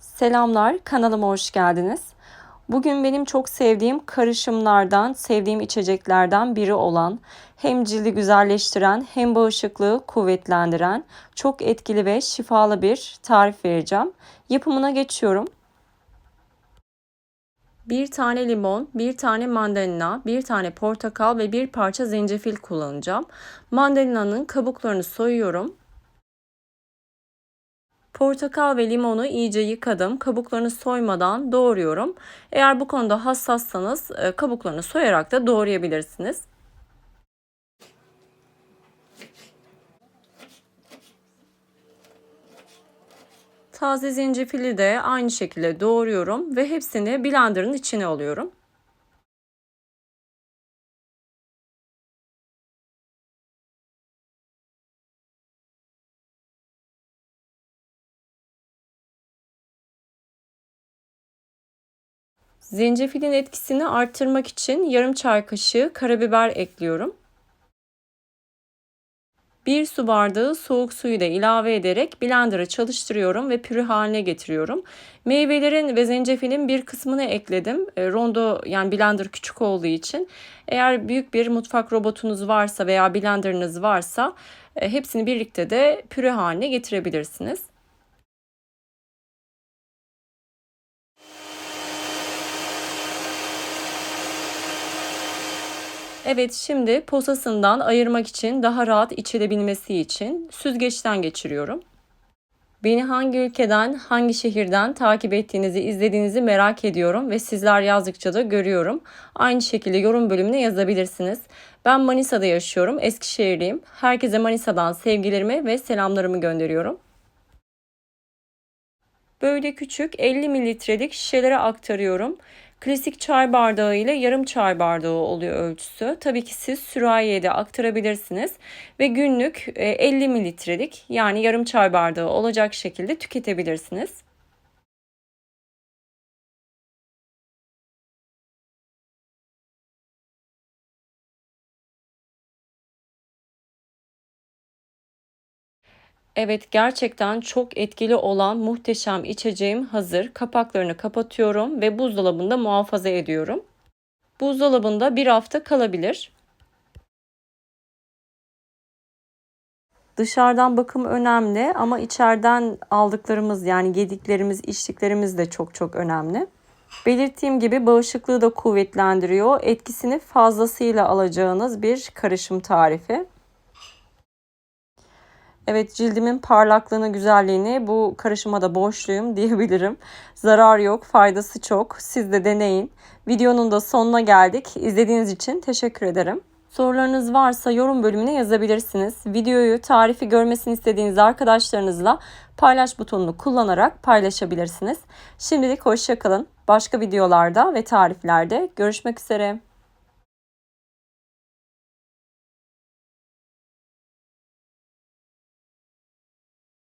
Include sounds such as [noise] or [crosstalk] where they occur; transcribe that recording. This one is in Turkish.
Selamlar, kanalıma hoş geldiniz. Bugün benim çok sevdiğim karışımlardan, sevdiğim içeceklerden biri olan hem cildi güzelleştiren hem bağışıklığı kuvvetlendiren çok etkili ve şifalı bir tarif vereceğim. Yapımına geçiyorum. Bir tane limon, bir tane mandalina, bir tane portakal ve bir parça zencefil kullanacağım. Mandalina'nın kabuklarını soyuyorum. Portakal ve limonu iyice yıkadım. Kabuklarını soymadan doğruyorum. Eğer bu konuda hassassanız e, kabuklarını soyarak da doğrayabilirsiniz. Taze zencefili de aynı şekilde doğruyorum ve hepsini blenderın içine alıyorum. Zencefilin etkisini arttırmak için yarım çay kaşığı karabiber ekliyorum. Bir su bardağı soğuk suyu da ilave ederek blender'a çalıştırıyorum ve pürü haline getiriyorum. Meyvelerin ve zencefilin bir kısmını ekledim. E, rondo yani blender küçük olduğu için. Eğer büyük bir mutfak robotunuz varsa veya blenderınız varsa e, hepsini birlikte de püre haline getirebilirsiniz. Evet şimdi posasından ayırmak için daha rahat içilebilmesi için süzgeçten geçiriyorum. Beni hangi ülkeden, hangi şehirden takip ettiğinizi, izlediğinizi merak ediyorum ve sizler yazdıkça da görüyorum. Aynı şekilde yorum bölümüne yazabilirsiniz. Ben Manisa'da yaşıyorum, Eskişehirliyim. Herkese Manisa'dan sevgilerimi ve selamlarımı gönderiyorum. Böyle küçük 50 mililitrelik şişelere aktarıyorum. Klasik çay bardağı ile yarım çay bardağı oluyor ölçüsü. Tabii ki siz sürahiye de aktarabilirsiniz ve günlük 50 e, mililitrelik yani yarım çay bardağı olacak şekilde tüketebilirsiniz. Evet gerçekten çok etkili olan muhteşem içeceğim hazır. Kapaklarını kapatıyorum ve buzdolabında muhafaza ediyorum. Buzdolabında bir hafta kalabilir. Dışarıdan bakım önemli ama içeriden aldıklarımız yani yediklerimiz, içtiklerimiz de çok çok önemli. Belirttiğim gibi bağışıklığı da kuvvetlendiriyor. Etkisini fazlasıyla alacağınız bir karışım tarifi. Evet cildimin parlaklığını, güzelliğini bu karışıma borçluyum [laughs] diyebilirim. Zarar yok, faydası çok. Siz de deneyin. Videonun da sonuna geldik. İzlediğiniz için teşekkür ederim. Sorularınız varsa yorum bölümüne yazabilirsiniz. Videoyu, tarifi görmesini istediğiniz arkadaşlarınızla paylaş butonunu kullanarak paylaşabilirsiniz. Şimdilik hoşçakalın. Başka videolarda ve tariflerde görüşmek üzere.